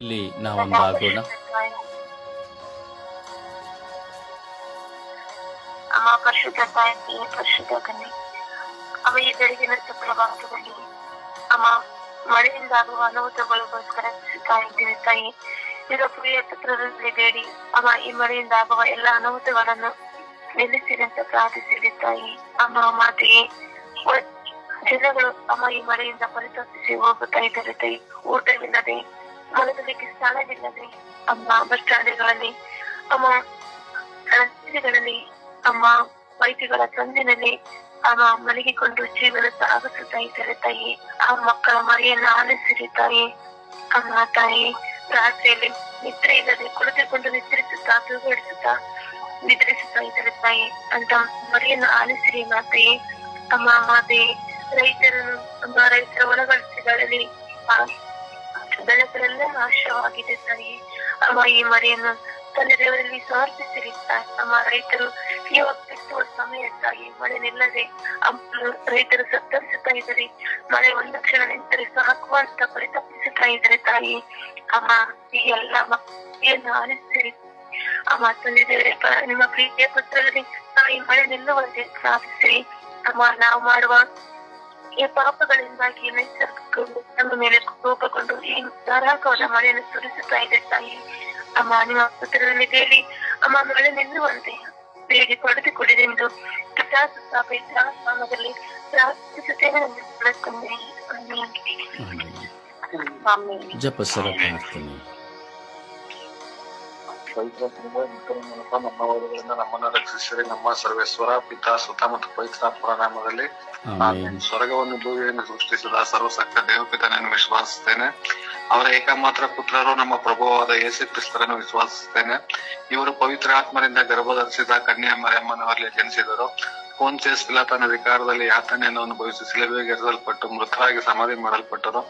ಇಲ್ಲಿ ನಾವೊಂದಾಗೋಣ. ಅಮ್ಮ ಪರಿಶುದ್ಧ ತಾಯಿ ಪರಿಶುದ್ಧ ಕನ್ಯೆ ಅವ ಈ ಬೆಳಗಿನ ಪ್ರಭಾವದಲ್ಲಿ ಅಮ್ಮ ಮಳೆಯಿಂದ ಆಗುವ ಅನಾಹುತಗಳಿಗೋಸ್ಕರ ತಾಯಿ ಇದರ ಪ್ರಿಯ ಪುತ್ರರಲ್ಲಿ ಬೇಡಿ ಅಮ್ಮ ಈ ಮಳೆಯಿಂದ ಆಗುವ ಎಲ್ಲ ಅನಾಹುತಗಳನ್ನು ನಿಲ್ಲಿಸಿದಂತ ಪ್ರಾರ್ಥಿಸಿದೆ ತಾಯಿ ಅಮ್ಮ ಮಾತೆಗೆ ಒ- ಜನಗಳು ಅಮ್ಮ ಈ ಮಳೆಯಿಂದ ಪರಿತಪಿಸಿ ಹೋಗುತ್ತಾ ಇದ್ದಾರೆ ತಾಯಿ. ಊಟವಿಲ್ಲದೆ ಮಲಗಲಿಕ್ಕೆ ಸ್ಥಳವಿಲ್ಲದೆ ಅಮ್ಮ ಬಸ್ ಸ್ಟ್ಯಾಂಡ್ಗಳಲ್ಲಿ ಅಮ್ಮ ರಸ್ತೆಗಳಲ್ಲಿ ಅಮ್ಮ ವೈದ್ಯಗಳ ತಂದಿನಲ್ಲಿ, ಅಮ್ಮ ಮಲಗಿಕೊಂಡು ಜೀವನ ಸಾಗಿಸುತ್ತಾ ಇದ್ದಾರೆ ತಾಯಿ. ಆ ಮಕ್ಕಳ ಮರಿಯನ್ನ ಆಲಿಸಿರಿ ತಾಯಿ. ಅಮ್ಮ, ತಾಯಿ, ರಾತ್ರಿಯಲ್ಲಿ ನಿದ್ರೆ ಇಲ್ಲದೆ ಕುಳಿತುಕೊಂಡು ನಿದ್ರಿಸುತ್ತಾ, ತೂಗಾಡಿಸುತ್ತಾ ನಿದ್ರಿಸುತ್ತಾ ಇದ್ದಾರೆ ತಾಯಿ. ಅಂತ ಮರಿಯನ್ನ ಆಲಿಸಿರಿ ಮಾತೆಯೇ ಅಮ್ಮ, ಮಾತೆ, ರೈತರನ್ನು, ಅಮ್ಮ, ರೈತರ ಒಳಗಳಿಸಿಗಳಲ್ಲಿ ಬೆಳಕರೆಲ್ಲ ನಾಶವಾಗಿದೆ ತಾಯಿ ಅಮ್ಮ ಈ ಮರಿಯನ್ನು ತಂದೆ ದೇವರಲ್ಲಿ ಸಮರ್ಪಿಸಿರಿ ನಮ್ಮ ರೈತರು ಇವಾಗ ಬಿತ್ತುವ ಸಮಯ ತಾಯಿ ಮಳೆ ನಿಲ್ಲದೆ ರೈತರು ಸತ್ತರಿಸುತ್ತಾ ಇದ್ದಾರೆ. ಮಳೆ ಒಂದು ಕ್ಷಣ ನಿಂತರೆ ಸಾಕು ಅಂತ ಪರಿತಪಿಸುತ್ತಾ ಇದ್ದಾರೆ ತಾಯಿ. ಅಮ್ಮ, ಈ ಎಲ್ಲ ಮಕ್ಕಳನ್ನು ಆಲಿಸಿರಿ ಅಮ್ಮ, ತಂದೆ ದೇವರೇ ನಿಮ್ಮ ಪ್ರೀತಿಯ ಪುತ್ರರಲ್ಲಿ ತಾಯಿ ಮಳೆ ನಿಲ್ಲುವಂತೆ ಪ್ರಾರ್ಥಿಸಿರಿ. ಅಮ್ಮ, ನಾವು ಮಾಡುವ ಈ ಪಾಪಗಳಿಂದಾಗಿ ನೈಸರ್ಗಿಕ ನಮ್ಮ ಮೇಲೆ ಕೋಪಗೊಂಡು ಈ ಧಾರಾಕವಾದ ಮಳೆಯನ್ನು ಸುರಿಸುತ್ತಾ ಇದೆ ತಾಯಿ ಅಮ್ಮ ನಿಮ್ಮ ಪುತ್ರರಲ್ಲಿ ಬೇಡಿ ಅಮ್ಮ ಮಳೆ ನಿಲ್ಲುವಂತೆ ಬೇಡಿ ಪಡೆದುಕೊಂಡಿದೆಂದು ಪಿತಾಸುತ್ತ ಪವಿತ್ರಾತ್ಮದಲ್ಲಿ ಪ್ರಾರ್ಥಿಸುತ್ತೇನೆ. ಜಪ ಜಪಸರ ಪ್ರಾರ್ಥನೆ ಪವಿತ್ರ ಮೂಲಕ ನಮ್ಮ ಓದುಗಳಿಂದ ನಮ್ಮನ್ನ ರಕ್ಷಿಸಿರಿ. ನಮ್ಮ ಸರ್ವೇಶ್ವರ ಪಿತಾ ಸುತ ಮತ್ತು ಪವಿತ್ರಾತ್ಮರ ನಾಮದಲ್ಲಿ. ಸ್ವರ್ಗವನ್ನು ಭೂಮಿಯನ್ನು ಸೃಷ್ಟಿಸಿದ ಸರ್ವಸಕ್ತ ದೇವಪಿತನನ್ನು ವಿಶ್ವಾಸಿಸ್ತೇನೆ ಅವರ ಏಕಮಾತ್ರ ಪುತ್ರರು ನಮ್ಮ ಪ್ರಭುವಾದ ಯೇಸು ಕ್ರಿಸ್ತರನ್ನು ವಿಶ್ವಾಸಿಸ್ತೇನೆ ಇವರು ಪವಿತ್ರ ಆತ್ಮರಿಂದ ಗರ್ಭಧರಿಸಿದ ಕನ್ಯಾ ಮರಿಯಮ್ಮನವರಲ್ಲಿ ಜನಿಸಿದರು. ಪೋನ್ಚೇಸ್ ತನ್ನ ವಿಕಾರದಲ್ಲಿ ಯಾತನೆಯನ್ನು ಅನುಭವಿಸಿ ಸಿಲುಬೆಗೆ ಎರೆಸಲ್ಪಟ್ಟು ಮೃತರಾಗಿ ಸಮಾಧಿ ಮಾಡಲ್ಪಟ್ಟರು.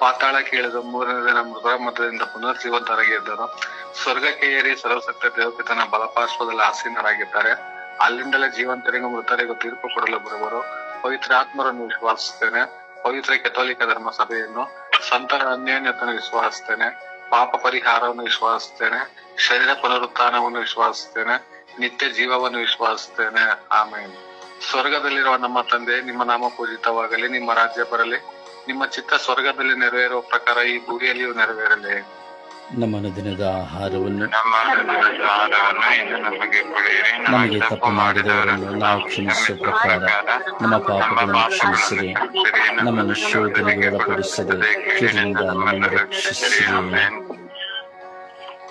ಪಾತಾಳಕ್ಕೆ ಕೇಳಿದ ಮೂರನೇ ದಿನ ಮೃತರ ಮಧ್ಯದಿಂದ ಪುನರ್ಜೀವಂತರಾಗಿ ಜೀವಂತರಾಗಿದ್ದರು ಸ್ವರ್ಗಕ್ಕೆ ಏರಿ ಸರ್ವಸಕ್ತ ದೇವಪಿತನ ಬಲಪಾರ್ಶ್ವದಲ್ಲಿ ಆಸೀನರಾಗಿದ್ದಾರೆ. ಅಲ್ಲಿಂದಲೇ ಜೀವಂತರಿಗೂ ಮೃತರಿಗೂ ತೀರ್ಪು ಕೊಡಲು ಬರುವರು. ಪವಿತ್ರ ಆತ್ಮರನ್ನು ವಿಶ್ವಾಸಿಸ್ತೇನೆ. ಪವಿತ್ರ ಕೆಥೋಲಿಕ ಧರ್ಮ ಸಭೆಯನ್ನು ಸಂತರ ಅನ್ಯೋನ್ಯತನ ವಿಶ್ವಾಸಿಸ್ತೇನೆ. ಪಾಪ ಪರಿಹಾರವನ್ನು ವಿಶ್ವಾಸಿಸ್ತೇನೆ. ಶರೀರ ಪುನರುತ್ಥಾನವನ್ನು ವಿಶ್ವಾಸಿಸ್ತೇನೆ. ನಿತ್ಯ ಜೀವವನ್ನು ವಿಶ್ವಾಸಿಸ್ತೇನೆ. ಆಮೇಲೆ ಸ್ವರ್ಗದಲ್ಲಿರುವ ನಮ್ಮ ತಂದೆ ನಿಮ್ಮ ನಾಮ ಪೂಜಿತವಾಗಲಿ ನಿಮ್ಮ ರಾಜ್ಯ ಬರಲಿ ನಿಮ್ಮ ಚಿತ್ತ ಸ್ವರ್ಗದಲ್ಲಿ ನೆರವೇರುವ ಪ್ರಕಾರ ಈ ಭೂಮಿಯಲ್ಲಿಯೂ ನೆರವೇರಲಿ. ನಮ್ಮ ದಿನದ ಆಹಾರವನ್ನು ನಮ್ಮ ಆಹಾರವನ್ನು ಇಂದು ನಮಗೆ ಕೊಡಿರಿ. ನಮಗೆ ತಪ್ಪು ಮಾಡಿದವರನ್ನು ನಾವು ಕ್ಷಮಿಸುವ ಪ್ರಕಾರ ನಮ್ಮ ಪಾಪಗಳನ್ನು ಕ್ಷಮಿಸಿದೆ ನಮ್ಮನ್ನು ಶೋಧನೆಗೆ ಒಳಪಡಿಸದೆ ರಕ್ಷಿಸಿದೆ ನಮ್ಮನ್ನು ರಕ್ಷಿಸಿರಿ.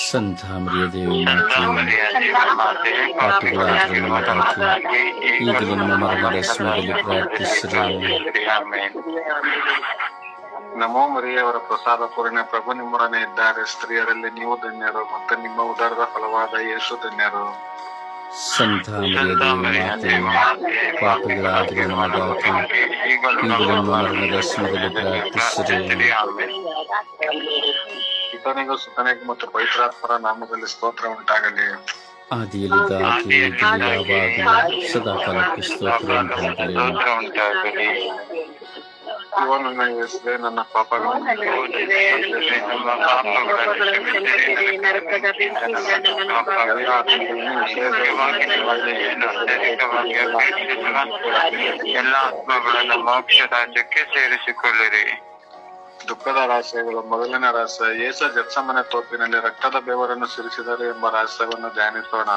ಸಂತ ಮಿರಿಯ ದೇವಿ ಸಂತ ಮರಿಯ ದೇವ ಮಾತೆ ಪಾಪಿಗಳಾಗಿರುವ ನಮಗಾಗಿ ಈಗಲೂ ನಮ್ಮ ಮರಣದ ಸಮಯದಲ್ಲಿ ಪ್ರಾರ್ಥಿಸಿರಿ ಆಮೆನ್. ನಮೋ ಮರಿಯವರ ಪ್ರಸಾದ ಪೂರ್ಣ ಪ್ರಭು ನಿಮ್ಮೊಡನೆ ಇದ್ದಾರೆ ಸ್ತ್ರೀಯರಲ್ಲಿ ನೀವು ಧನ್ಯರು ಮತ್ತು ನಿಮ್ಮ ಉದರದ ಫಲವಾದ ಯೇಸು ಧನ್ಯರು ಸಂತ ಸುತನಿಗೂ ಮತ್ತು ಪವಿತ್ರಾತ್ಮರ ನಾಮದಲ್ಲಿ ಸ್ತೋತ್ರ ಉಂಟಾಗಲಿ ಆದಿಯಲ್ಲಿದ್ದ ಯಾವಾಗ ಸ್ತೋತ್ರ ನನ್ನ ಅಪೇಕ್ಷಿಸುವ ಎಲ್ಲ ಆತ್ಮಗಳನ್ನು ಮೋಕ್ಷ ರಾಜ್ಯಕ್ಕೆ ಸೇರಿಸಿಕೊಳ್ಳಿರಿ. ದುಃಖದ ರಹಸ್ಯಗಳು ಮೊದಲನೇ ರಹಸ್ಯ ಯೇಸ ಜತ್ಸಮನೆ ತೋಪಿನಲ್ಲಿ ರಕ್ತದ ಬೆವರನ್ನು ಸುರಿಸಿದರು ಎಂಬ ರಹಸ್ಯವನ್ನು ಧ್ಯಾನಿಸೋಣ.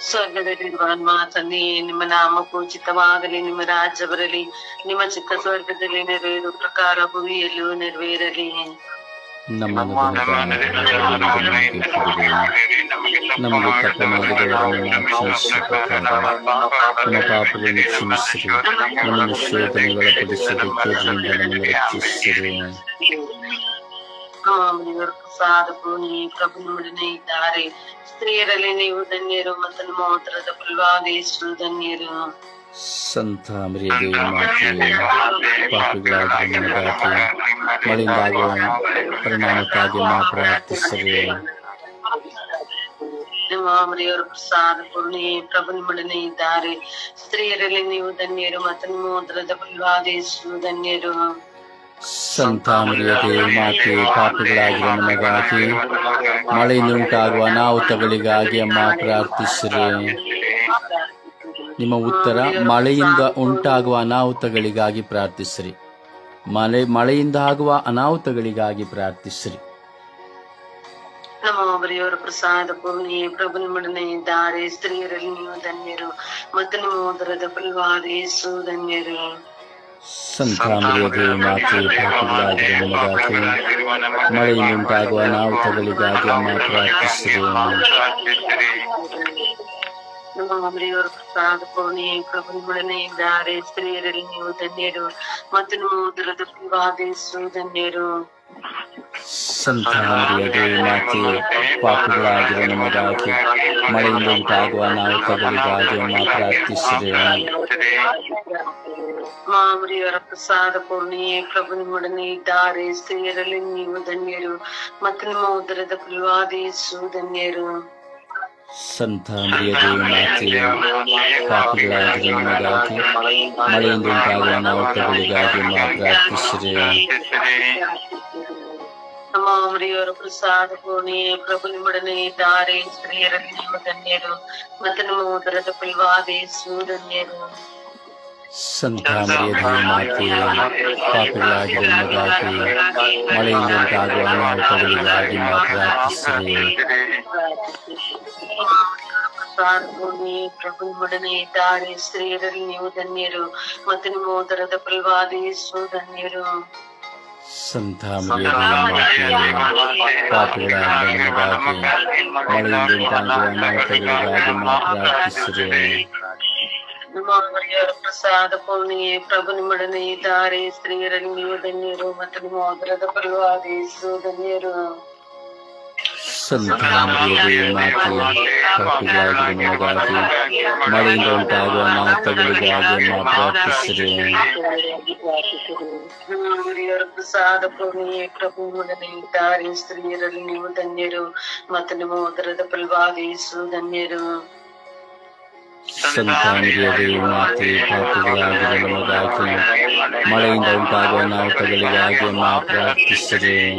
ಸ್ವರ್ಗದಲ್ಲಿರುವ ನಮ್ಮ ತಂದೆ ನಿಮ್ಮ ನಾಮ ಪೂಜಿತವಾಗಲಿ, ನಿಮ್ಮ ರಾಜ್ಯ ಬರಲಿ, ನಿಮ್ಮ ಚಿತ್ತ ಸ್ವರ್ಗದಲ್ಲಿ ನೆರವೇರು ಪ್ರಕಾರ ಭೂಮಿಯಲ್ಲಿಯೂ ನೆರವೇರಲಿ. ನಮ್ಮ ನಮ್ಮ ದಿನದ ಆಹಾರವನ್ನು ಇಂದು ನಮಗೆ ನಮಗೆ ನಮಗೆ ತಪ್ಪು ಮಾಡಿದವರನ್ನು ನಾವು ಕ್ಷಮಿಸುವ ಪ್ರಕಾರ ನಮ್ಮ ಪಾಪಗಳನ್ನು ಕ್ಷಮಿಸಿರಿ ನಮ್ಮನ್ನು ಶೋಧನೆಗೆ ಒಳಪಡಿಸದೆ ಕೇಳಿನಿಂದ ನಮ್ಮನ್ನು ರಕ್ಷಿಸಿರಿ ನಮ್ಮವರಿವರು ಪ್ರಸಾದ ಪೂರ್ಣಿ ಪ್ರಭು ನಿಮ್ಮೊಡನೆ ಇದ್ದಾರೆ ಸ್ತ್ರೀಯರಲ್ಲಿ ನೀವು ಧನ್ಯರು ಮತ್ತು ನಿಮ್ಮ ಉತ್ತರದ ಫಲವಾದ ಯೇಸು ಧನ್ಯರು ಸಂತ ಮರಿಯದೇ ಮಾತೆಯೇ ಪಾಪಿಗಳಾದ ನಮಗಾಗಿ ಮಳೆಯಿಂದಾಗುವ ಪರಿಣಾಮಕ್ಕಾಗಿ ಮಾ ಪ್ರಾರ್ಥಿಸಿರಿ ನಿಮ್ಮ ಮರಿಯವರು ಪ್ರಸಾದ ಪೂರ್ಣಿ ಪ್ರಭು ನಿಮ್ಮೊಡನೆ ಇದ್ದಾರೆ ಸ್ತ್ರೀಯರಲ್ಲಿ ನೀವು ಧನ್ಯರು ಮತ್ತು ನಿಮ್ಮ ಉತ್ತರದ ಫಲವಾದ ಯೇಸು ಧನ್ಯರು ಸಂತ ಮರಿಯದೇ ಮಾತೆ ಪಾಪಿಗಳಾಗಿರುವ ನಮಗಾಗಿ ಮಳೆಯಿಂದ ಉಂಟಾಗುವ ಅನಾಹುತಗಳಿಗಾಗಿ ಅಮ್ಮ ಪ್ರಾರ್ಥಿಸಿರಿ ನಿಮ್ಮ ಉತ್ತರ ಮಳೆಯಿಂದ ಉಂಟಾಗುವ ಅನಾಹುತಗಳಿಗಾಗಿ ಪ್ರಾರ್ಥಿಸ್ರಿ. ಮಳೆ ಮಳೆಯಿಂದ ಆಗುವ ಅನಾಹುತಗಳಿಗಾಗಿ ಪ್ರಾರ್ಥಿಸ್ರಿ. ನಮ್ಮ ಮರಿಯವರ ಪ್ರಸಾದ ಪೂರ್ಣಿ ಪ್ರಭು ನಿಮ್ಮೊಡನೆ ಇದ್ದಾರೆ ಸ್ತ್ರೀಯರಲ್ಲಿ ನೀವು ಧನ್ಯರು ಮತ್ತು ನಿಮ್ಮ ಉದರದ ಫಲವಾದ ಯೇಸು ಧನ್ಯರು. ಸಂತ ಮರಿಯದೇ ಮಾತೆ ನಮಗಾಗಿ ಮಳೆಯಿಂದ ಉಂಟಾಗುವ ಅನಾಹುತಗಳಿಗಾಗಿ ಅಮ್ಮ ಪ್ರಾರ್ಥಿಸಿರಿ. ನಮ್ಮ ಮರಿಯವರ ಪ್ರಸಾದ ಪೂರ್ಣಿ ಪ್ರಭು ನಿಮ್ಮೊಡನೆ ಇದ್ದಾರೆ. ಸ್ತ್ರೀಯರಲ್ಲಿ ನೀವು ಧನ್ಯರು ಮತ್ತು ನಿಮ್ಮ ಉದರದ ಫಲವಾದ ಯೇಸು ಧನ್ಯರು. ಸಂತ ಮಾತೆ ಪಾಪಿಗಳಾಗಿರುವ ನಮಗಾಗಿ ಮಳೆಯಿಂದ ಉಂಟಾಗುವ ಅನಾಹುತಗಳಿಗಾಗಿ ಅಮ್ಮ ಮಾಮರಿಯವರ ಪ್ರಸಾದ ಪೂರ್ಣಿಯೇ ಪ್ರಭು ನಿಮ್ಮೊಡನೆ ಇದ್ದಾರೆ. ಸ್ತ್ರೀಯರಲ್ಲಿ ನೀವು ಧನ್ಯರು ಮತ್ತು ನಿಮ್ಮ ಉದರದ ಫಲವಾದ ಧನ್ಯರು. ಸಂತ ಮರಿಯದೇ ಮಾತೆ ಪಾಪಿಗಳಾಗಿರುವ ನಮಗಾಗಿ ಮಳೆಯಿಂದ ಉಂಟಾಗುವ ಅನಾಹುತಗಳಿಗಾಗಿ ಅಮ್ಮ ಪ್ರಾರ್ಥಿಸಿರಿ ನಮ್ಮ ಮಾಮರಿಯವರ ಪ್ರಸಾದ ಪೂರ್ಣಿ ಪ್ರಭು ನಿಮ್ಮೊಡನೆ ಇದ್ದಾರೆ ಸ್ತ್ರೀಯರಲ್ಲಿ ನೀವು ಧನ್ಯರು ಮತ್ತು ನಿಮ್ಮ ಉದರದ ಫಲವಾದ ಯೇಸು ಧನ್ಯರು ಸಂತ ಮರಿಯದೇ ಮಾತೆ ಪಾಪಿಗಳಾಗಿರುವ ನಮಗಾಗಿ ಮಳೆಯಿಂದ ಉಂಟಾಗುವ ಅನಾಹುತಗಳಿಗಾಗಿ ಅಮ್ಮ ಪ್ರಾರ್ಥಿಸಿರಿ ಪ್ರಸಾದ ಪೂರ್ಣಿ ಪ್ರಭು ನಿಮ್ಮೊಡನೆ ಇದ್ದಾರೆ ಸ್ತ್ರೀಯರಲ್ಲಿ ನೀವು ಧನ್ಯರು ಮತ್ತು ನಿಮ್ಮ ಉದರದ ಫಲವಾದ ಯೇಸು ಧನ್ಯರು ಸಂತ ಮರಿಯದೇ ಮಾತೆ ಪಾಪಿಗಳಾಗಿರುವ ನಮಗಾಗಿ ಮಳೆಯಿಂದ ಉಂಟಾಗುವ ಅನಾಹುತಗಳಿಗಾಗಿ ಅಮ್ಮ ಪ್ರಾರ್ಥಿಸಿರಿ ನಮ್ಮ ಪ್ರಸಾದ ಪೂರ್ಣಿ ಪ್ರಭು ನಿಮ್ಮೊಡನೆ ಇದ್ದಾರೆ. ಸ್ತ್ರೀಯರಲ್ಲಿ ನೀವು ಧನ್ಯರು ಮತ್ತು ನಿಮ್ಮ ಉದರದ ಪರವಾಗಿ ಯೇಸು ಧನ್ಯರು. ಸಂತ ಮರಿಯದೇ ಮಾತೆ ಪಾಪಿಗಳಾಗಿರುವ ನಮಗಾಗಿ. ಮಳೆಯಿಂದ ಉಂಟಾಗುವ ಅನಾಹುತಗಳಿಗಾಗಿ ಅಮ್ಮ ಪ್ರಾರ್ಥಿಸಿರಿ. ಪ್ರಸಾದ ಪೂರ್ಣಿಯೇ ಪ್ರಭು ನಿಮ್ಮೊಡನೆ ಇದ್ದಾರೆ. ಸ್ತ್ರೀಯರಲ್ಲಿ ನೀವು ಧನ್ಯರು ಮತ್ತು ನಿಮ್ಮ ಉದರದ ಫಲವಾದ ಯೇಸು ಧನ್ಯರು. ಸಂತ ಮರಿಯದೇ ಮಾತೆ ಪಾಪಿಗಳಾಗಿರುವ ನಮಗಾಗಿ ಮಳೆಯಿಂದ ಉಂಟಾಗುವ ನಾಟಗಳಿಗಾಗಿ ಪ್ರಾರ್ಥಿಸಿದೆ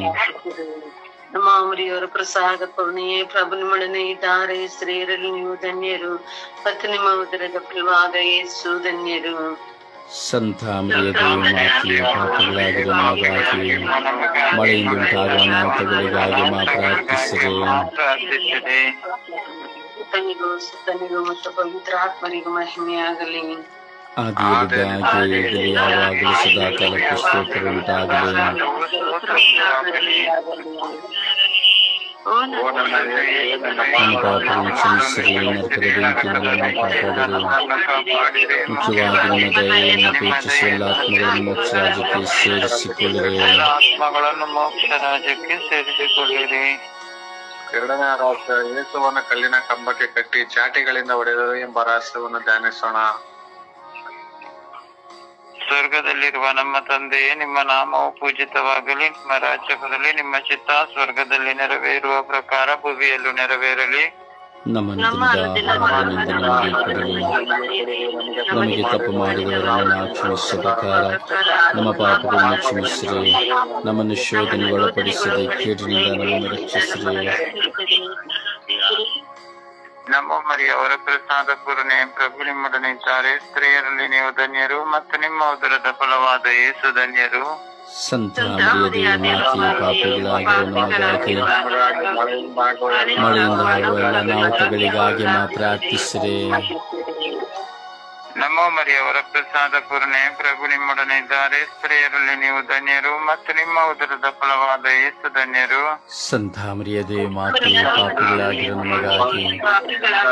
ನಮ್ಮ ಮರಿಯವರ ಪ್ರಸಾದ ಪೂರ್ಣಿ ಪ್ರಭು ನಿಮ್ಮೊಡನೆ ಇದ್ದಾರೆ. ಸ್ತ್ರೀಯರಲ್ಲಿ ನೀವು ಧನ್ಯರು. ಮತ್ತು ನಿಮ್ಮ ಉದರದ ಫಲವಾದ ಯೇಸು ಧನ್ಯರು. ಸಂತ ಮರಿಯದೇ ಮಾತೆ ಪಾಪಿಗಳಾಗಿರುವ ನಮಗಾಗಿ ಮಳೆಯಿಂದ ಉಂಟಾಗುವ ಅನಾಹುತಗಳಿಗಾಗಿ ಮಾತ್ರ ಪ್ರಾರ್ಥಿಸಿರಿ. ಸುತ್ತನಿಗೂ ಸುತ್ತನಿಗೂ ಮತ್ತು ಪವಿತ್ರಾತ್ಮರಿಗೂ ಮಹಿಮೆಯಾಗಲಿ ಆದಿಯಲ್ಲಿದ್ದಾಗೆ ಈಗಲೂ ಯಾವಾಗಲೂ ಸದಾಕಾಲಕ್ಕೆ ಸ್ತೋತ್ರ ಉಂಟಾಗಲಿ ನನ್ನ ಪಾಪಗಳನ್ನು ಕ್ಷಮಿಸಿರಿ ನರಕದ ಬೆಂಕಿಯಿಂದ ನಮ್ಮನ್ನು ಕಾಪಾಡಿರಿ ಮುಖ್ಯವಾಗಿ ನಮ್ಮ ದಯೆಯನ್ನು ಅಪೇಕ್ಷಿಸಿ ಎಲ್ಲ ಆತ್ಮಗಳನ್ನು ಮೋಕ್ಷ ರಾಜ್ಯಕ್ಕೆ ಸೇರಿಸಿಕೊಳ್ಳಿರಿ ಆತ್ಮಗಳನ್ನು ಮೋಕ್ಷ ರಾಜ್ಯಕ್ಕೆ ಸೇರಿಸಿಕೊಳ್ಳಿರಿ ಎರಡನೇ ರಹಸ್ಯ ಯೇಸುವನ್ನು ಕಲ್ಲಿನ ಕಂಬಕ್ಕೆ ಕಟ್ಟಿ ಚಾಟಿಗಳಿಂದ ಹೊಡೆದರು ಎಂಬ ರಹಸ್ಯವನ್ನು ಧ್ಯಾನಿಸೋಣ. ಸ್ವರ್ಗದಲ್ಲಿರುವ ನಮ್ಮ ತಂದೆಯೇ, ನಿಮ್ಮ ನಾಮವು ಪೂಜಿತವಾಗಲಿ. ನಿಮ್ಮ ರಾಜ್ಯ ನಿಮ್ಮ ಚಿತ್ತ ಸ್ವರ್ಗದಲ್ಲಿ ನೆರವೇರುವ ಪ್ರಕಾರ ಭೂಮಿಯಲ್ಲೂ ನೆರವೇರಲಿ. ನಮ್ಮ ನಮಗೆ ತಪ್ಪು ಮಾಡಿದವರನ್ನು ಕ್ಷಮಿಸಬೇಕಾರ ಪ್ರಕಾರ ನಮ್ಮ ಪಾಪಗಳನ್ನು ಕ್ಷಮಿಸಿರಿ ನಮ್ಮನ್ನು ಶೋಧನೆ ಒಳಪಡಿಸದೆ ಕೇಡಿನಿಂದ ನಮ್ಮನ್ನು ರಕ್ಷಿಸಿರಿ. ನಮ್ಮ ಮರಿಯವರ ಪ್ರಸಾದ ಪೂರ್ಣೆ ಪ್ರಭು ನಿಮ್ಮೊಡನೆ ಇದ್ದಾರೆ. ಸ್ತ್ರೀಯರಲ್ಲಿ ನೀವು ಧನ್ಯರು ಮತ್ತು ನಿಮ್ಮ ಉದರದ ಫಲವಾದ ಯೇಸು ಧನ್ಯರು. ಸಂತ ಪಾಪಿಗಳಾಗಿರುವ ನಮಗಾಗಿ ಮಳೆಯಿಂದ ಆಗುವ ಎಲ್ಲ ಅನಾಹುತಗಳಿಗಾಗಿ ನಾ ಪ್ರಾರ್ಥಿಸಿರಿ. ನಮೋ ಮರಿಯವರ ಪ್ರಸಾದ ಪೂರ್ಣೆ ಪ್ರಭು ನಿಮ್ಮೊಡನೆ ಇದ್ದಾರೆ. ಸ್ತ್ರೀಯರಲ್ಲಿ ನೀವು ಧನ್ಯರು ಮತ್ತು ನಿಮ್ಮ ಉದರದ ಫಲವಾದ ಯೇಸು ಧನ್ಯರು. ಸಂತ ಮರಿಯದೇ ಮಾತೆ ಪಾಪಿಗಳಾಗಿರುವ ನಮಗಾಗಿ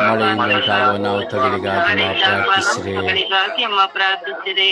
ಮಳೆಯಿಂದ ಉಂಟಾಗುವ ಅನಾಹುತಗಳಿಗಾಗಿ ನಾ ಪ್ರಾರ್ಥಿಸಿರಿ. ಅಮ್ಮ ಪ್ರಾರ್ಥಿಸಿರಿ.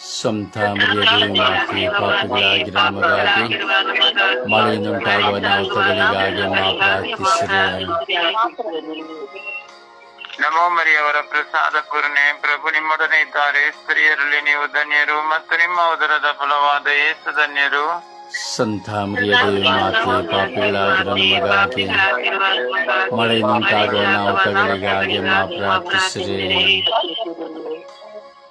ಸಂತ ಮಾತಿ ಪಾಪಗಳಾಗಿರುವ ನಮಗಾಗಿ ಮಳೆಯಿಂದುಂಟಾಗುವ ನಾವುಗಳಿಗಾಗಿ ಮಾ ಪ್ರಾರ್ಥಿಸಿದೆ ನಮೋ ಮರಿಯವರ ಪ್ರಸಾದ ಪೂರ್ಣೆ ಪ್ರಭು ನಿಮ್ಮೊಡನೆ ಇದ್ದಾರೆ. ಸ್ತ್ರೀಯರಲ್ಲಿ ನೀವು ಧನ್ಯರು ಮತ್ತು ನಿಮ್ಮ ಉದರದ ಫಲವಾದ ಏಸು ಧನ್ಯರು. ಸಂತಾಮರಿಯ ಮರಿಯದೇ ಮಾತೆ ಪಾಪಗಳಾಗಿರುವ ನಮಗಾಗಿ ಮಳೆಯಿಂದುಂಟಾಗುವ ಮಾ ಪ್ರಾರ್ಥಿಸಿದೆ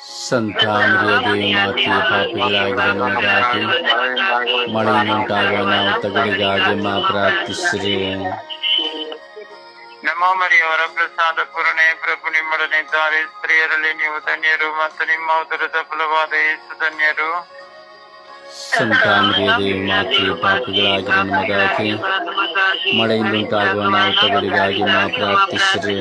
ಸಂತ ದೇವಿ ಮಾತೆ ಪಾಪಿಗಳಾಗಿರುವ ನಮಗಾಗಿ ಮಳೆಯನ್ನುಂಟಾಗುವ ನಾವು ತಗಡಿಗಾಗಿ ಮಾ ಪ್ರಾರ್ಥಿಸಿರಿ. ನಮೋ ಮರಿಯವರ ಪ್ರಸಾದ ಪೂರ್ಣೆ ಪ್ರಭು ನಿಮ್ಮೊಡನೆ ಇದ್ದಾರೆ ಸ್ತ್ರೀಯರಲ್ಲಿ ನೀವು ಧನ್ಯರು ಮತ್ತು ನಿಮ್ಮ ಉದರದ ಫಲವಾದ ಯೇಸು ಧನ್ಯರು. ಸಂತ ಮರಿಯದೇ ಮಾತೆ ಪಾಪಿಗಳಾಗಿರುವ ನಮಗಾಗಿ ಮಳೆಯಿಂದುಂಟಾಗುವ ನಾವುಗಳಿಗಾಗಿ ಮಾ ಪ್ರಾರ್ಥಿಸಿದೆ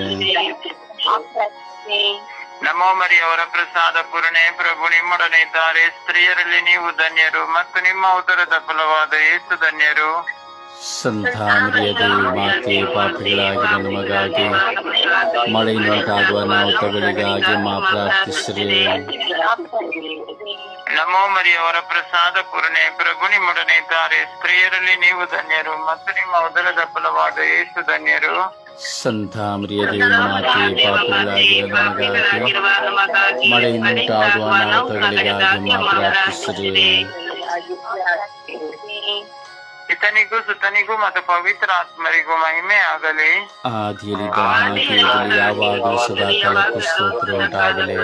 ನಮೋ ಮರಿಯವರ ಪ್ರಸಾದ ಪೂರ್ಣೆ ಪ್ರಭು ನಿಮ್ಮೊಡನೆ ಇದ್ದಾರೆ ಸ್ತ್ರೀಯರಲ್ಲಿ ನೀವು ಧನ್ಯರು ಮತ್ತು ನಿಮ್ಮ ಉದರದ ಫಲವಾದ ಏಸು ಧನ್ಯರು. ಸಂತ ಮರಿಯದೇ ಮಾತೆ ಪಾಪಿಗಳಾಗಿರುವ ನಮಗಾಗಿ ನಾವುಗಳಿಗಾಗಿ ಮಾ ಪ್ರಾರ್ಥಿಸಿರಿ. ನಮೋ ಮರಿಯವರ ಪ್ರಸಾದ ಪೂರ್ಣೆ ಪ್ರಭು ನಿಮ್ಮೊಡನೆ ಇದ್ದಾರೆ ಸ್ತ್ರೀಯರಲ್ಲಿ ನೀವು ಧನ್ಯರು ಮತ್ತು ನಿಮ್ಮ ಉದರದ ಫಲವಾದ ಏಸು ಧನ್ಯರು. ಸಂತ ಮರಿಯದೇ ಮಾತೆ ಪಾಪಿಗಳಾಗಿರುವ ನಮಗಾಗಿ ಮಳೆಯಿಂದುಂಟಾಗುವ ನಾವುಗಳಿಗಾಗಿ ಮಾ ಪ್ರಾರ್ಥಿಸಿದೆ ಇತನಿಗೂ ಸುತನಿಗೂ ಮತ್ತು ಪವಿತ್ರ ಆತ್ಮರಿಗೂ ಮಹಿಮೆ ಆಗಲಿ ಆದಿಯಲ್ಲಿದ್ದ ಹಾಗೆಯಲ್ಲಿ ಯಾವಾಗಲೂ ಸದಾ ಕಾಲಕ್ಕೂ ಸ್ತೋತ್ರ ಉಂಟಾಗಲಿ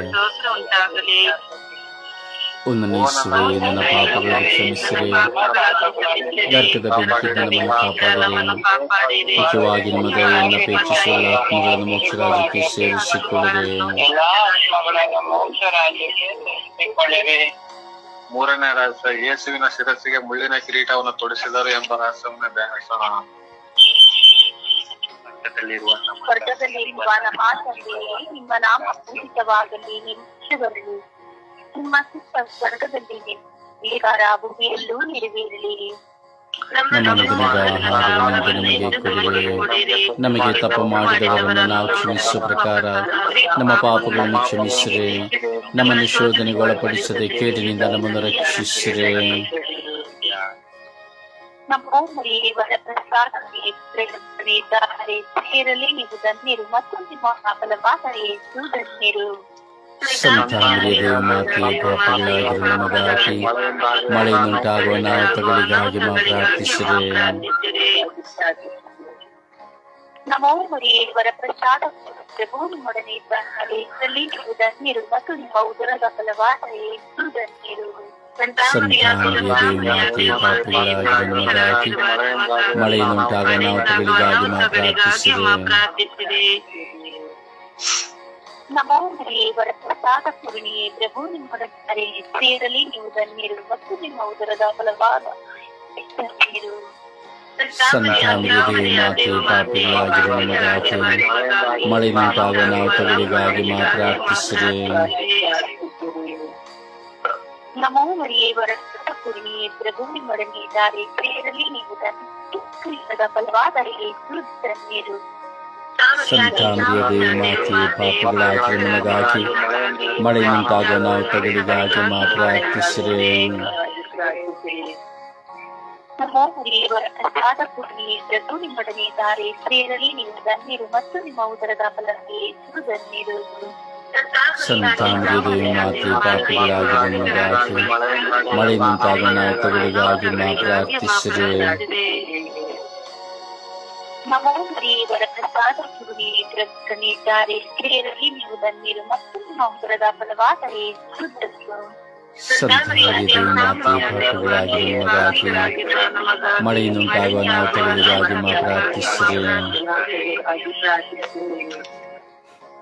ಉನ್ನನಿಸುವೆ ನನ್ನ ಪಾಪಗಳನ್ನು ಕ್ಷಮಿಸಿರಿ ನರಕದ ಬೆಂಕಿಯಿಂದ ನಮ್ಮನ್ನು ಕಾಪಾಡಿರಿ ಮುಖ್ಯವಾಗಿ ನಿಮ್ಮ ದಯೆಯನ್ನು ಅಪೇಕ್ಷಿಸುವ ಆತ್ಮಗಳನ್ನು ಮೋಕ್ಷ ರಾಜ್ಯಕ್ಕೆ ಸೇರಿಸಿಕೊಳ್ಳಿರಿ ಮೂರನೇ ರಹಸ್ಯ ಯೇಸುವಿನ ಶಿರಸ್ಸಿಗೆ ಮುಳ್ಳಿನ ಕಿರೀಟವನ್ನು ತೊಡಿಸಿದರು ಎಂಬ ರಹಸ್ಯವನ್ನು ಧ್ಯಾನಿಸೋಣ ಸ್ವರ್ಗದಲ್ಲಿರುವ ನಮ್ಮ ತಂದೆಯೇ ನಿಮ್ಮ ನಾಮ ಪೂಜಿತವಾಗಲಿ ನಿರೀಕ್ಷೆ ನಿಮ್ಮ ಚಿತ್ತ ಸ್ವರ್ಗದಲ್ಲಿ ಸ್ವೀಕಾರ ಭೂಮಿಯಲ್ಲೂ ನೆರವೇರಲಿ ನಮಗೆ ನಮಗೆ ತಪ್ಪು ಮಾಡಿದವರನ್ನು ನಾವು ಕ್ಷಮಿಸುವ ಪ್ರಕಾರ ನಮ್ಮ ಪಾಪಗಳನ್ನು ಕ್ಷಮಿಸಿರಿ. ನಮ್ಮನ್ನು ಶೋಧನೆಗೆ ಒಳಪಡಿಸದೆ ಕೇಡಿನಿಂದ ನಮ್ಮನ್ನು ರಕ್ಷಿಸಿರಿ. ನಮ್ಮ ಮರಿಯವರ ಪ್ರಸಾದಕ್ಕೆ ಪ್ರೇರಿತರಿದ್ದಾರೆ ಸೇರಲಿ ನೀವು ಧನ್ಯರು ಮತ್ತು ನಿಮ್ಮ ಫಲವಾದ ಯೇಸು ಧನ್ಯರು. ಸಂತ ಮರಿಯದೇ ಮಾತೆ ಪಾಪಗಳಾಗಿರುವ ನಮಗಾಗಿ ಮಳೆಯಿಂದುಂಟಾಗುವ ನಾವುಗಳಿಗಾಗಿ ಮಾ ಪ್ರಾರ್ಥಿಸಿರಿ ನಮೋ ಮರಿಯವರ ಪ್ರಸಾದ ಪ್ರಭು ನಿಮ್ಮೊಡನೆ ಇದ್ದಾರೆ ಇದರಲ್ಲಿ ನೀವು ಧನ್ಯರು ಮತ್ತು ನಿಮ್ಮ ಉದರದ ಫಲವಾದ ಯೇಸು ಧನ್ಯರು ಸಂತ ಮರಿಯದೇ ಮಾತೆ ಪಾಪಗಳಾಗಿರುವ ನಮಗಾಗಿ ನಮೋ ಮರಿಯವರ ಪ್ರಸಾದ ಪೂರ್ಣಿಯೇ ಪ್ರಭು ನಿಮ್ಮೊಡನೆ ಸೇರಲಿ ನೀವು ಧನ್ಯರು ಮತ್ತು ನಿಮ್ಮ ಉದರದ ಫಲವಾದ ಧನ್ಯರು ಸಂತ ಮರಿಯದೇ ಮಾತೆ ಪಾಪಗಳಾಗಿರುವ ನಮಗಾಗಿ ಮಳೆಯಿಂದುಂಟಾಗುವ ನಾವುಗಳಿಗಾಗಿ ಮಾ ಪ್ರಾರ್ಥಿಸಿರಿ ನಮೋ ಮರಿಯವರ ಪೂರ್ಣಿಯೇ ಪ್ರಭು ನಿಮ್ಮೊಡನೆ ಇದ್ದಾರೆ ಸೇರಲಿ ನೀವು ಧನ್ಯರು ಫಲವಾದ ಧನ್ಯರು. ಸಂತ ಮರಿಯದೇ ಮಾತೆ ಪಾಪಗಳಾಗಿರುವ ನಮಗಾಗಿ ಮಳೆಯಿಂದುಂಟಾಗುವ ನಾವುಗಳಿಗಾಗಿ ಮಾ ಪ್ರಾರ್ಥಿಸಿರಿ ನಮೋ ಮರಿಯವರ ಪ್ರಸಾದ ಪೂರ್ಣಿಯೇ ಪ್ರಭು ನಿಮ್ಮೊಡನೆ ಇದ್ದಾರೆ ಸೇರಲಿ ನೀವು ಧನ್ಯರು ಮತ್ತು ನಿಮ್ಮ ಉದರದ ಫಲವಾದ ಯೇಸು ಧನ್ಯರು ಸಂತ ಮರಿಯದೇ ಮಾತೆ ಪಾಪಗಳಾಗಿರುವ ನಮಗಾಗಿ ಮಳೆಯಿಂದುಂಟಾಗುವ ನಾವುಗಳಿಗಾಗಿ ಮಾ ಪ್ರಾರ್ಥಿಸಿರಿ ನಮೋ ದೇವರ ಪ್ರಸಾದ ಪೂರ್ಣಿ ಪ್ರಭುಕನಿದ್ದಾರೆ ಸ್ತ್ರೀಯರಲ್ಲಿ ನೀವು ಧನ್ಯರು ಮತ್ತು ನಿಮ್ಮ ಉದರದ ಫಲವಾದ ಮಳೆಯಿಂದುಂಟಾಗುವ ಅನಾಹುತಗಳಿಗಾಗಿ ಮಾ ಪ್ರಾರ್ಥಿಸಿರಿ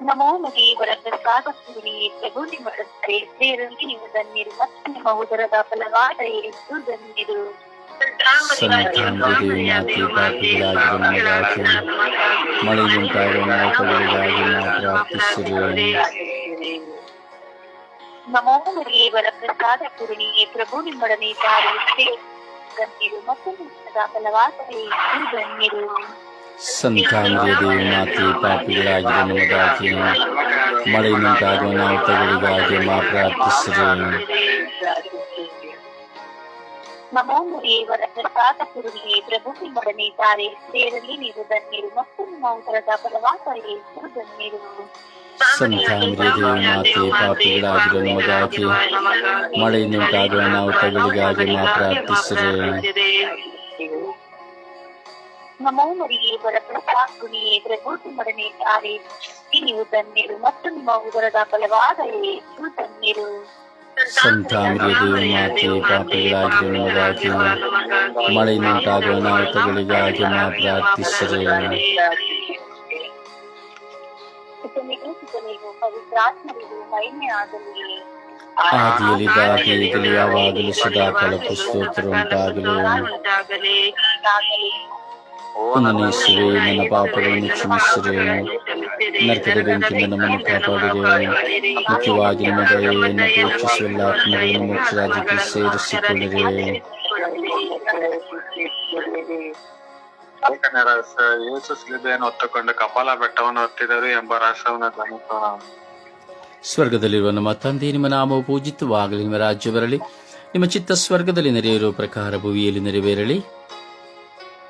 ನಮೋ ದೇವರ ಪ್ರಸಾದ ಪ್ರಭು ನಿಮ್ಮ ಸ್ತ್ರೀಯರಲ್ಲಿ ನೀವು ಧನ್ಯರು ಮತ್ತು ನಿಮ್ಮ ಉದರದ ಫಲವಾದ ಧನ್ಯರು ಸಂತಾನರಿಗೆ ಮಾತೆ ಪಾಪಗಳಾಗಿ ನಮಗಾಗಿ ಮಳೆಯಿಂದುಂಟಾಗುವ ಅನಾಹುತಗಳಿಗಾಗಿ ಮಾ ಪ್ರಾರ್ಥಿಸಿರಿ ನಮೋ ದೇವರ ಪ್ರಸಾದ ಪೂರ್ಣಿ ಪ್ರಭು ನಿಮ್ಮೊಡನೆ ಇದ್ದಾರೆ ಸ್ತ್ರೀಯರು ಧನ್ಯರು ಮತ್ತು ನಿಮ್ಮ ಫಲವಾದ ಯೇಸು ಧನ್ಯರು ಸಂತಾನರಿಗೆ ದೇವಿ ಮಾತೆ ಪಾಪಿಗಳಾಗಿರೋ ನಮಗಾಗಿ ಮಳೆಯಿಂದುಂಟಾಗುವ ಅನಾಹುತಗಳಿಗಾಗಿ ಮಾ ಪ್ರಾರ್ಥಿಸಿರಿ ದೇವರ ಪ್ರಸಾದ ಪೂರ್ಣಿ ಪ್ರಭು ನಿಮ್ಮೊಡನೆ ಇದ್ದಾರೆ ಸ್ತ್ರೀಯರಲ್ಲಿ ನೀವು ಧನ್ಯರು ಮತ್ತು ಫಲವಾದ ಯೇಸು ಧನ್ಯರು ಸಂತಾನರಿಗೆ ಮಾತೆ ಪಾಪಿಗಳಾಗಿರೋ ನಮಗಾಗಿ ಮಳೆಯಿಂದುಂಟಾಗುವ ಅನಾಹುತಗಳಿಗಾಗಿ ಮಾ ಪ್ರಾರ್ಥಿಸಿರಿ. ನಮೋ ದೇವರ ಪ್ರಸಾದ ಗುಣಿಯೇ ಪ್ರಭು ನಿಮ್ಮೊಡನೆ ಇದ್ದಾರೆ ನೀವು ಧನ್ಯರು ಮತ್ತು ನಿಮ್ಮ ಉದರದ ಧನ್ಯರು ಸಂತಾನರಿಗೆ ದೇವಿ ಮಾತೆ ಪಾಪಿಗಳಾಗಿರೋ ನಮಗಾಗಿ ಮಳೆಯಿಂದುಂಟಾಗುವ ಅನಾಹುತಗಳಿಗಾಗಿ ಮಾ ಪ್ರಾರ್ಥಿಸಿರಿ ಸುತನಿಗೂ ಸುತನಿಗೂ ಪವಿತ್ರಾತ್ಮರಿಗೂ ಮಹಿಮೆ ಆಗಲಿ ಆದಿಯಲ್ಲಿದ್ದಾಗ ಈಗಲೂ ಯಾವಾಗಲೂ ಸದಾಕಾಲಕ್ಕೂ ಸ್ತೋತ್ರ ಉಂಟಾಗಲಿ ಆಗಲಿ ನನ್ನ ಪಾಪಗಳನ್ನು ಕ್ಷಮಿಸಿರಿ ನರಕದ ಬೆಂಕಿ ನನ್ನನ್ನು ಕಾಪಾಡಿರಿ. ಮುಖ್ಯವಾಗಿ ನಿಮ್ಮ ದಯೆಯನ್ನು ಪ್ರೇಕ್ಷಿಸುವ ಎಲ್ಲ ಆತ್ಮಗಳನ್ನು ಮೋಕ್ಷರಾಜಕ್ಕೆ ಸೇರಿಸಿಕೊಳ್ಳಿರಿ. ಯೇಸು ಶಿಲುಬೆಯನ್ನು ಹೊತ್ತುಕೊಂಡು ಕಪಾಲ ಬೆಟ್ಟವನ್ನು ಹೊತ್ತಿದರು ಎಂಬ ರಾಷ್ಟ್ರವನ್ನು ಗಮನಿಸೋಣ ಸ್ವರ್ಗದಲ್ಲಿರುವ ನಮ್ಮ ತಂದೆ ನಿಮ್ಮ ನಾಮವು ಪೂಜಿತವಾಗಲಿ. ನಿಮ್ಮ ರಾಜ್ಯ ಬರಲಿ. ನಿಮ್ಮ ಚಿತ್ತ ಸ್ವರ್ಗದಲ್ಲಿ ನೆರೆಯಿರುವ ಪ್ರಕಾರ ಭುವಿಯಲ್ಲಿ ನೆರವೇರಲಿ.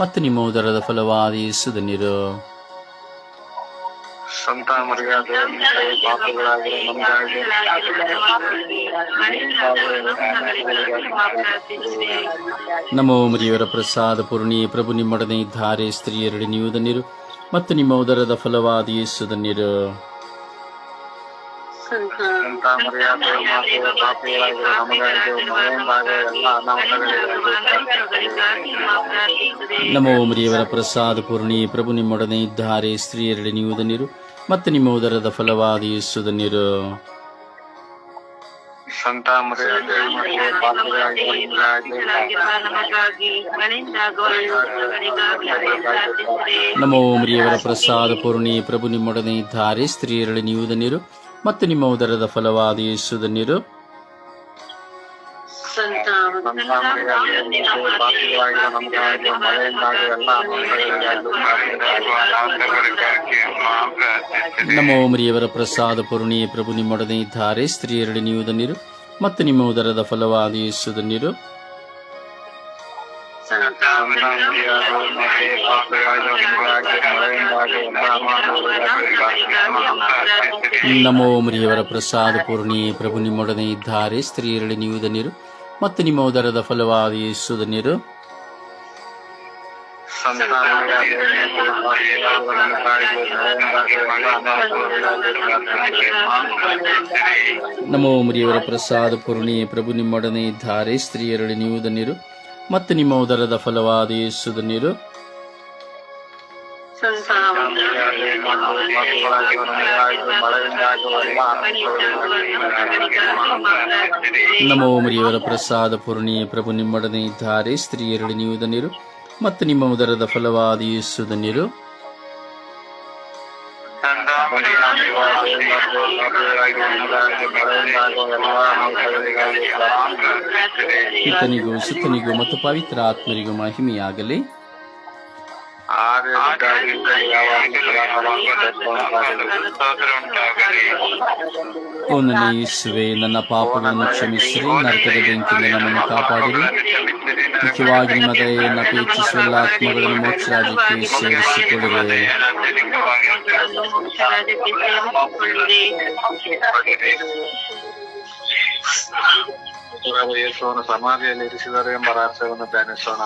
ಮತ್ತು ನಿಮ್ಮ ಉದರದ ಫಲವಾದ ಯೇಸು ಧನ್ಯರು ಸಂತ ಮರಿಯಾದ ಮಾತೆ, ಪಾಪಿಗಳಾಗಿರೋ ನಮಗಾಗಿ ನಮೋ ಮರಿಯವರ ಪ್ರಸಾದ ಪೂರ್ಣಿ ಪ್ರಭು ನಿಮ್ಮೊಡನೆ ಇದ್ದಾರೆ ಸ್ತ್ರೀಯರಡಿ ನೀವು ಧನ್ಯರು ಮತ್ತು ನಿಮ್ಮ ಉದರದ ಫಲವಾದ ಯೇಸು ಧನ್ಯರು ಸಂತ ಮರಿಯಾದ ಮಾತೆ, ಪಾಪಿಗಳಾಗಿರೋ ನಮಗಾಗಿ ಮಳೆಯಿಂದಾಗುವ ಎಲ್ಲ ಅನಾಹುತಗಳಿಗಾಗಿ ನಮೋ ಮರಿಯವರ ಪ್ರಸಾದ ಪೂರ್ಣಿ ಪ್ರಭು ನಿಮ್ಮೊಡನೆ ಇದ್ದಾರೆ ಸ್ತ್ರೀಯರಡೆ ನೀವು ಮತ್ತೆ ಮತ್ತು ನಿಮ್ಮ ಉದರದ ಫಲವಾದ ಯೇಸು ಧನ್ಯರು. ಸಂತ ಮರಿಯಾದ ಮಾತೆ, ಪಾಪಿಗಳಾಗಿರೋ ನಮಗಾಗಿ ನಮೋ ಮರಿಯವರ ಪ್ರಸಾದ ಪೂರ್ಣಿ ಪ್ರಭು ನಿಮ್ಮೊಡನೆ ಇದ್ದಾರೆ ಸ್ತ್ರೀಯರಡೆ ನೀವು ಧನ್ಯರು ಮತ್ತು ನಿಮ್ಮ ಉದರದ ಫಲವಾದ ಯೇಸು ಧನ್ಯರು ನಮ್ಮ ನಮೋ ಮರಿಯವರ ಪ್ರಸಾದ ಪೂರ್ಣಿಯೇ ಪ್ರಭು ನಿಮ್ಮೊಡನೆ ಇದ್ದಾರೆ. ಸ್ತ್ರೀಯರಡಿ ನೀವು ಧನ್ಯರು ಮತ್ತು ನಿಮ್ಮ ಉದರದ ಫಲವಾದ ಯೇಸು ಧನ್ಯರು ನಮೋ ಮರಿಯವರ ಪ್ರಸಾದ ಪೂರ್ಣಿಯೇ ಪ್ರಭು ನಿಮ್ಮೊಡನೆ ಇದ್ದಾರೆ. ಸ್ತ್ರೀಯರಲ್ಲಿ ನೀವು ಧನ್ಯರು ಮತ್ತು ನಿಮ್ಮ ಉದರದ ಫಲವಾದ ಯೇಸು ನಮೋ ಮರಿಯವರ ಪ್ರಸಾದ ಪೂರ್ಣಿಯೇ ಪ್ರಭು ನಿಮ್ಮೊಡನೆ ಇದ್ದಾರೆ. ಸ್ತ್ರೀಯರಲ್ಲಿ ನೀವು ಮತ್ತು ನಿಮ್ಮ ಉದರದ ಫಲವಾದ ಯೇಸುದ ನೀರು. ನಮೋ ಮರಿಯವರ ಪ್ರಸಾದ ಪೂರ್ಣಿ ಪ್ರಭು ನಿಮ್ಮೊಡನೆ ಇದ್ದಾರೆ. ಸ್ತ್ರೀಯರಡಿ ನೀವು ನೀರು ಮತ್ತು ನಿಮ್ಮ ಉದರದ ಫಲವಾದ ಯೇಸುದ ಧನ್ಯರು ಪಿತನಿಗೂ ಸುತ್ತನಿಗೂ ಮತ್ತು ಪವಿತ್ರ ಆತ್ಮರಿಗೂ ಮಹಿಮೆಯಾಗಲಿ. ಓ ನನ್ನ ಯೇಸುವೆ ನನ್ನ ಪಾಪಗಳನ್ನು ಕ್ಷಮಿಸಿರಿ, ನರಕದ ಬೆಂಕಿಯಿಂದ ನಮ್ಮನ್ನು ಕಾಪಾಡಿರಿ. ಮುಖ್ಯವಾಗಿ ನಿಮ್ಮ ದಯೆಯನ್ನು ಅಪೇಕ್ಷಿಸುವ ಎಲ್ಲ ಆತ್ಮಗಳನ್ನು ಮೋಕ್ಷ ರಾಜ್ಯಕ್ಕೆ ಸಮಾಧಿಯಲ್ಲಿ ಇರಿಸಿದ್ದಾರೆ ಎಂಬ ರಹಸ್ಯವನ್ನು ಧ್ಯಾನಿಸೋಣ.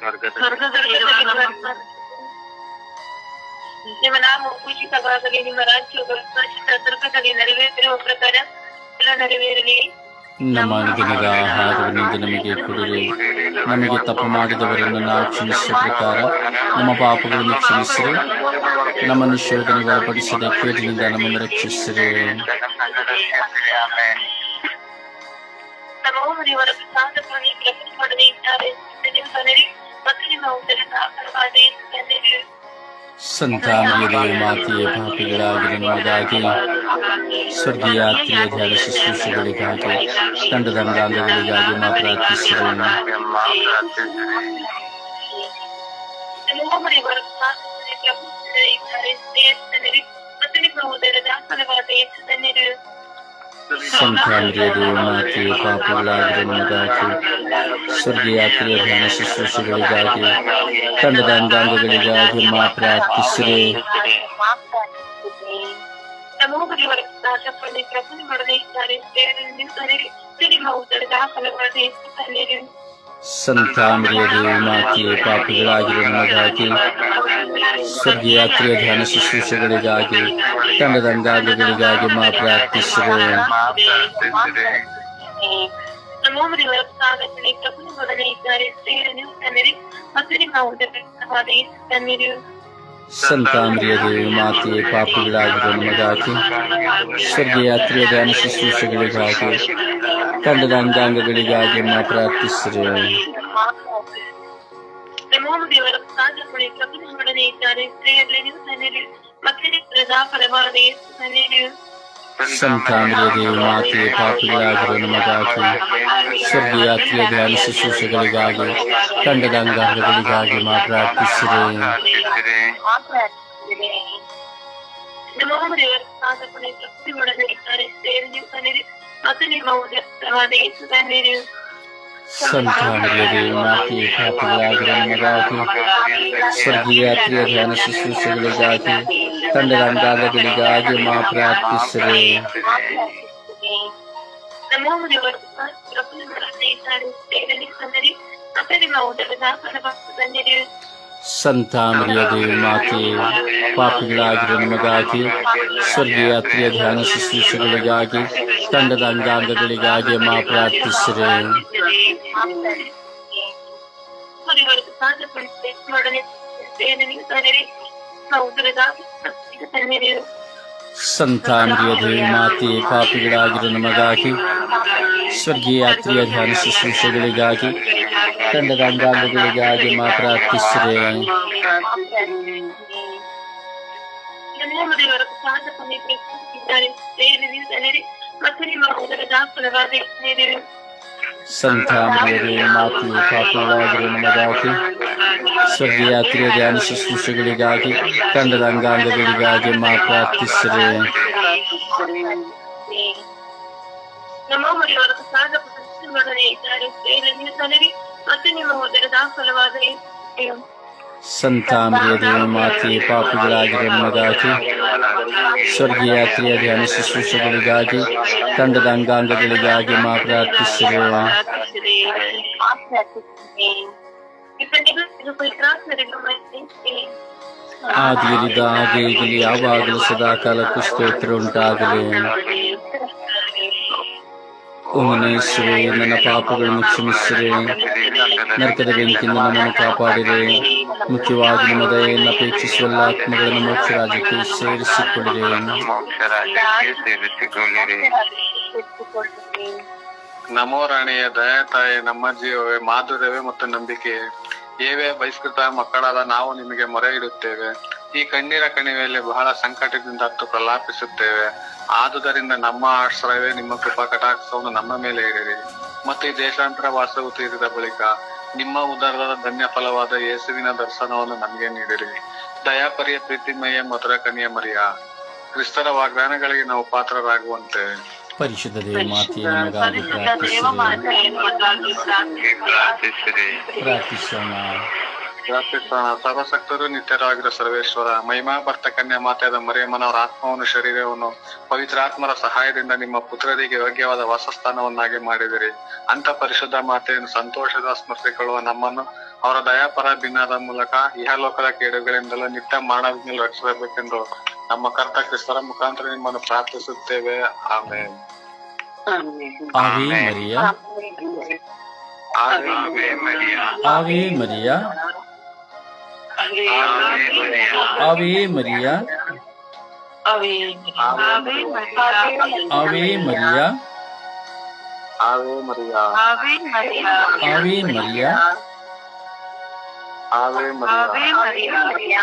ಸ್ವರ್ಗದಲ್ಲಿ ನಿಮ್ಮ ನಾಮ ಪೂಜಿತವಾಗಲಿ ನಿಮ್ಮ ರಾಜ್ಯಗಳು ಸ್ವರ್ಗದಲ್ಲಿ ನೆರವೇರಿರುವ ಪ್ರಕಾರ ಎಲ್ಲ ನೆರವೇರಲಿ ನಮ್ಮ ಅನುದಿನದ ಆಹಾರವನ್ನಿಂದ ನಮಗೆ ಕೊಡಿರಿ ನಮಗೆ ತಪ್ಪು ಮಾಡಿದವರನ್ನು ನಾವು ಕ್ಷಮಿಸುವ ಪ್ರಕಾರ ನಮ್ಮ ಪಾಪಗಳನ್ನು ಕ್ಷಮಿಸಿರಿ ನಮ್ಮನ್ನು ಶೋಧನೆಗೆ ಒಳಪಡಿಸದೆ ಕೇಡಿನಿಂದ ನಮ್ಮನ್ನು ರಕ್ಷಿಸಿರಿ ಆಮೇಲೆ ನಮ್ಮ ದೇವರ ಪ್ರಸಾದ ಪ್ರಾಣಿ ಪ್ರಕಟ ಮಾಡದೇ ಇದ್ದಾರೆ ನಿಮ್ಮ ಕನರಿ ಮತ್ತು ನಿಮ್ಮ ಉದರದ ಆಹಾರವಾದ ಯೇಸು ತಂದೆಗೆ ಸಂತಾನೀಯ ಮಾತೆಯ ಪಾಪಿಗಳಾಗಿರ ನಮಗಾಗಿ ಸ್ವರ್ಗೀಯ ಆತ್ಮೀಯ ಧ್ಯಾನ ಶುಶ್ರೂಷೆಗಳಿಗಾಗಿ ತಂಡದಂಗಾಂಗಗಳಿಗಾಗಿ ಮಾ ಪ್ರಾರ್ಥಿಸಿರಿ ನಮ್ಮ ದೇವರ ಪ್ರಸಾದ ಪ್ರಾಣಿ ಪ್ರಕಟ ಮಾಡದೇ ಇದ್ದಾರೆ ಯೇಸು ತಂದೆಗೆ ಮತ್ತು ನಿಮ್ಮ ಉದರದ ಆಹಾರವಾದ ಯೇಸು ತಂದೆಗೆ ಸಂತಾನೀಯರು ಮಾತೆಯ ಪಾಪಿಗಳಾಗಿರ ನಮಗಾಗಿ ಸ್ವರ್ಗೀಯ ಆತ್ಮೀಯ ಧ್ಯಾನ ಶುಶ್ರೂಷೆಗಳಿಗಾಗಿ ತಂಡದ ಅಂಗಾಂಗಗಳಿಗಾಗಿ ಮಾ ಪ್ರಾರ್ಥಿಸಿರಿ ನಮ್ಮ ದೇವರ ಪ್ರಸಾದ ಪ್ರಾಣಿ ಪ್ರಕಟ ಮಾಡದೇ ಇದ್ದಾರೆ ನಿಮ್ಮ ಕನರಿ ಮತ್ತು ನಿಮ್ಮ ಉದರದ ಆಹಾರವಾದ ಯೇಸು ತಂದೆಗೆ ಸಂತಾನೀಯರು ಮಾತೆಯ ಪಾಪಿಗಳಾಗಿರ ನಮಗಾಗಿ ಸ್ವರ್ಗೀಯ ಆತ್ಮೀಯ ಧ್ಯಾನ ಶುಶ್ರೂಷೆಗಳಿಗಾಗಿ ತಂಡದ ಅಂಗಾಂಗಗಳಿಗಾಗಿ ಮಾ ಪ್ರಾರ್ಥಿಸಿರಿ ನಮ್ಮ ದೇವರ ಪ್ರಸಾದ ಪ್ರಾಣಿ ಪ್ರಕಟ ಮಾಡದೇ ಇದ್ದಾರೆ ನೀವು ಕನರಿ ಮತ್ತು ನಿಮ್ಮ ಉದರದ ಆಹಾರವಾದ ಯೇಸು ತಂದೆಗೆ ಸಂತಾನೀಯರು ಮಾತೆಯ ಪಾಪಿಗಳಾಗಿರ ನಮಗಾಗಿ ಸ್ವರ್ಗೀಯ ಆತ್ಮೀಯ ಧ್ಯಾನ ಶುಶ್ರೂಷೆಗಳಿಗಾಗಿ ತಂಡದ ಅಂಗಾಂಗಗಳಿಗಾಗಿ ಮಾ ಪ್ರಾರ್ಥಿಸಿರಿ ನಮ್ಮ ದೇವರ ಪ್ರಸಾದ ಪ್ರಾಣಿ ಪ್ರಕಟ ಅಂಗಾಂಗಗಳಿಗಾಗಿ ಮಾ ಪ್ರಾರ್ಥಿಸಿರಿ. ತಂದೆಗೆ ಸಂತಾನೀಯರು ಮಾತೆಯ ಪಾಪಿಗಳಾಗಿರ ನಮಗಾಗಿ ಸ್ವರ್ಗೀಯ ಪ್ರಿಯ ಧ್ಯಾನ ಶುಶ್ರೂಷೆಗಳಿಗಾಗಿ ತಂಡದ ಅಂಗಾಂಗಗಳಿಗಾಗಿ ಮಾ ಪ್ರಾರ್ಥಿಸಿರಿ. ನಮ್ಮ ದೇವರ ಪ್ರಸಾದ ಪ್ರಕಟ ಮಾಡದೇ ಇದ್ದಾರೆ ಸ್ತ್ರೀಯರಲ್ಲಿ ಕನರಿ ಮತ್ತು ನಿಮ್ಮ ಉದರದ ಫಲವಾದ ತಂದೆಗೆ ಸಂತಾನೀಯರು ಮಾತೆಯ ಪಾಪಿಗಳಾಗಿರ ನಮಗಾಗಿ ಸ್ವರ್ಗೀಯ ಆತ್ಮೀಯ ಧ್ಯಾನ ಶುಶ್ರೂಷೆಗಳಿಗಾಗಿ ತಂಡದ ಅಂಗಾಂಗಗಳಿಗಾಗಿ ಮಾ ಪ್ರಾರ್ಥಿಸಿರಿ ಸಂತಾನೀಯರು ಮಾತೆಯ ಪಾಪಿಗಳಾಗಿರ ನಮಗಾಗಿ ಸ್ವರ್ಗೀಯ ಆತ್ಮೀಯ ಧ್ಯಾನ ಶುಶ್ರೂಷೆಗಳಿಗಾಗಿ ತಂಡದ ಅಂಗಾಂಗಗಳಿಗಾಗಿ ಮಾ ಪ್ರಾರ್ಥಿಸಿರಿ ಮತ್ತು ನಿಮ್ಮ ಉದರದ ಫಲವಾದ ಯೇಸು ಸಂತಾನೀಯರು ಮಾತೆಯ ಪಾಪಿಗಳಾಗಿರ ನಮಗಾಗಿ ಸ್ವರ್ಗೀಯ ಆತ್ಮೀಯ ಧ್ಯಾನ ಶುಶ್ರೂಷೆಗಳಿಗಾಗಿ ತಂಡದ ಅಂಗಾಂಗಗಳಿಗಾಗಿ ಮಾ ಪ್ರಾರ್ಥಿಸಿರಿ ನಮ್ಮ ಮನೆಯವರ ಪ್ರಸಾದ ಪ್ರಶಸ್ತಿಗಳೊಡನೆ ಇದ್ದಾರೆ ಸ್ತ್ರೀಯರಲ್ಲಿ ಕನರಿ ಮತ್ತು ನಿಮ್ಮ ಉದರದ ಫಲವಾದ ಯೇಸು ದೇವ ಮಾತೆ ಪಾಪಿಗಳಾಗಿರುವ ಮಗಾಗಿ ಸ್ವರ್ಗಯಾತ್ರೆಯ ಧ್ಯಾನ ಶುಶ್ರೂಷಗಳಿಗಾಗಿ, ತಂಡದ ಅಂಗಾಂಗಗಳಿಗಾಗಿ ಮಾ ಪ್ರಾರ್ಥಿಸಿರುವ ಆದಿಯಲ್ಲಿದ್ದ ಹಾಗೆ ಯಾವಾಗಲೂ ಸದಾಕಾಲಕ್ಕೂ ಸ್ತೋತ್ರ ಉಂಟಾಗಲಿ. ಓ ನನ್ನ ಯೇಸುವೆ ನನ್ನ ಪಾಪಗಳನ್ನು ಕ್ಷಮಿಸಿರಿ. ನರಕದ ಬೆಂಕಿಯಿಂದ ನಮ್ಮನ್ನು ಕಾಪಾಡಿರಿ. ಮುಖ್ಯವಾಗಿ ನಿಮ್ಮ ದಯೆಯನ್ನು ಅಪೇಕ್ಷಿಸುವ ಆತ್ಮಗಳನ್ನು ಮೋಕ್ಷ ರಾಜ್ಯಕ್ಕೆ ಸೇರಿಸಿಕೊಂಡಿದೆ ನಮೋ ರಾಣಿಯ ದಯ ತಾಯಿ, ನಮ್ಮ ಜೀವವೇ ಮಾಧುರ್ಯವೇ ಮತ್ತು ನಂಬಿಕೆ. ಏವೇ ಬಹಿಷ್ಕೃತ ಮಕ್ಕಳಾದ ನಾವು ನಿಮಗೆ ಮೊರೆ ಇಡುತ್ತೇವೆ. ಈ ಕಣ್ಣೀರ ಕಣಿವೆಯಲ್ಲಿ ಬಹಳ ಸಂಕಟದಿಂದ ಹತ್ತು ಪ್ರಲಾಪಿಸುತ್ತೇವೆ. ಆದುದರಿಂದ ನಮ್ಮ ಆಶ್ರಯವೇ ನಿಮ್ಮ ಕೃಪಾ ಕಟಾಕ್ಷವನ್ನು ನಮ್ಮ ಮೇಲೆ ಇರಿರಿ ಮತ್ತು ಈ ದೇಶಾಂತರ ವಾಸವು ತೀರಿದ ಬಳಿಕ ನಿಮ್ಮ ಉದಾರದ ಧನ್ಯ ಫಲವಾದ ಯೇಸುವಿನ ದರ್ಶನವನ್ನು ನಮಗೆ ನೀಡಿರಿ. ದಯಾಪರಿಯ ಪ್ರೀತಿಮಯ ಮಧುರ ಕನಿಯ ಮರಿಯ. ಕ್ರಿಸ್ತರ ವಾಗ್ದಾನಗಳಿಗೆ ನಾವು ಪಾತ್ರರಾಗುವಂತೆ. ಪರಿಶುದ್ಧ ದೇವ ಮಾತೆಯ ನಮಗಾಗಿ ಪ್ರಾರ್ಥಿಸಿರಿ ಪ್ರಾರ್ಥಿಸಿರಿ ಪ್ರಾರ್ಥಿಸೋಣ. ಪ್ರಾರ್ಥಿಸೋಣ ಸರ್ವಸಕ್ತರು ನಿತ್ಯರಾಗಿರೋ ಸರ್ವೇಶ್ವರ. ಮಹಿಮಾ ಭರ್ತ ಕನ್ಯಾ ಮಾತೆಯಾದ ಮರಿಯಮ್ಮನವರ ಆತ್ಮವನ್ನು ಶರೀರವನ್ನು ಪವಿತ್ರಾತ್ಮರ ಸಹಾಯದಿಂದ ನಿಮ್ಮ ಪುತ್ರರಿಗೆ ಯೋಗ್ಯವಾದ ವಾಸಸ್ಥಾನವನ್ನಾಗಿ ಮಾಡಿದಿರಿ. ಅಂತ ಪರಿಶುದ್ಧ ಮಾತೆಯನ್ನು ಸಂತೋಷದ ಸ್ಮರಿಸಿಕೊಳ್ಳುವ ನಮ್ಮನ್ನು ಅವರ ದಯಾಪರ ದಿನದ ಮೂಲಕ ಇಹಲೋಕದ ಕೇಡುಗಳಿಂದಲೂ ನಿತ್ಯ ಮಾಡಲು ರಕ್ಷಿಸಬೇಕೆಂದು ನಮ್ಮ ಕರ್ತ ಕ್ರಿಸ್ತರ ಮುಖಾಂತರ ನಿಮ್ಮನ್ನು ಪ್ರಾರ್ಥಿಸುತ್ತೇವೆ. ಆಮೇಲೆ ಆವೆ ಮರಿಯ. Ave Maria. Ave Maria. Ave Ave Maria. Ave Maria. Ave Maria. Ave Maria. Ave Maria. Maria.